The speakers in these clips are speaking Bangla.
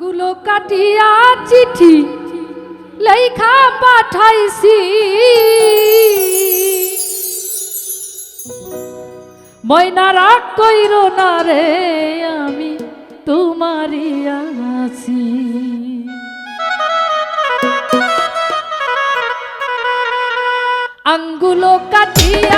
গুলো কাটিয়া চিঠি লেখা পাঠাইছি। ময়না রাগ কইর না রে, আমি তোমারি আছি। আঙ্গুলো কাটিয়া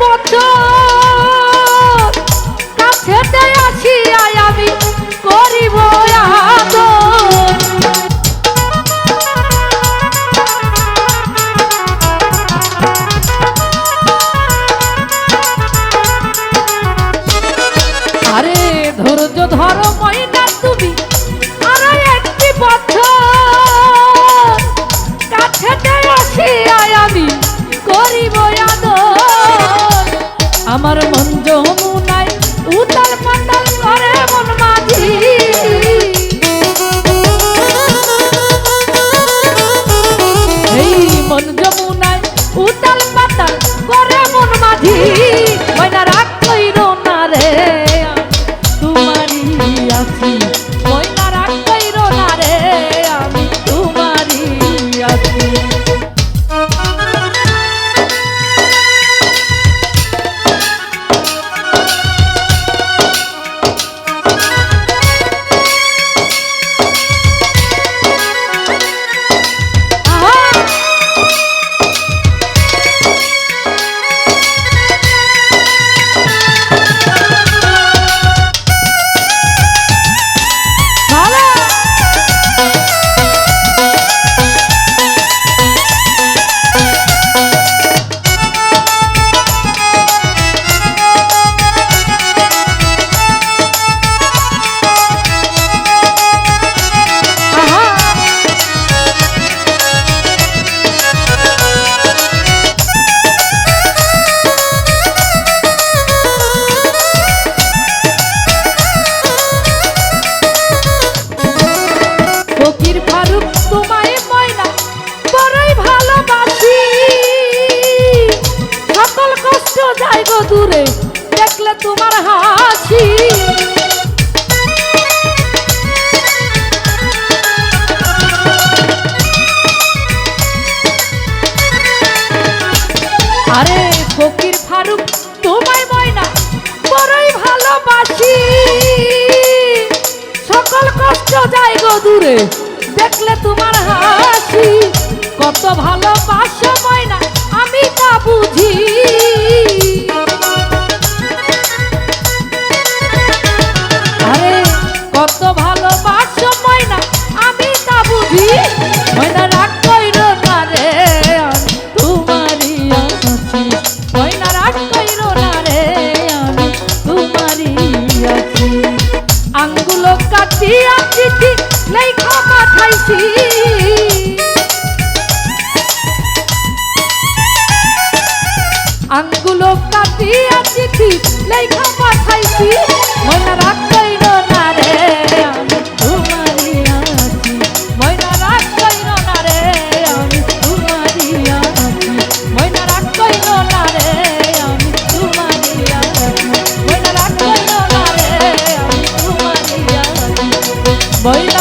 পদ্মা আমার মন যমুনায় উতাল পাতাল করে মন মাঝি। এই মন যমুনায় উতাল পাতাল করে মন মাঝি। ময়না রাখ কইরো না রে তোমারই আছি, ময়না তোমার হাসি। আরে ফকির ফারুক, তোমায় ময়না, বড়ই ভালোবাসি। সকল কষ্ট যাই গো দূরে, দেখলে তোমার হাসি। কত ভালোবাসো ময়না, আমি তা বুঝি। boy.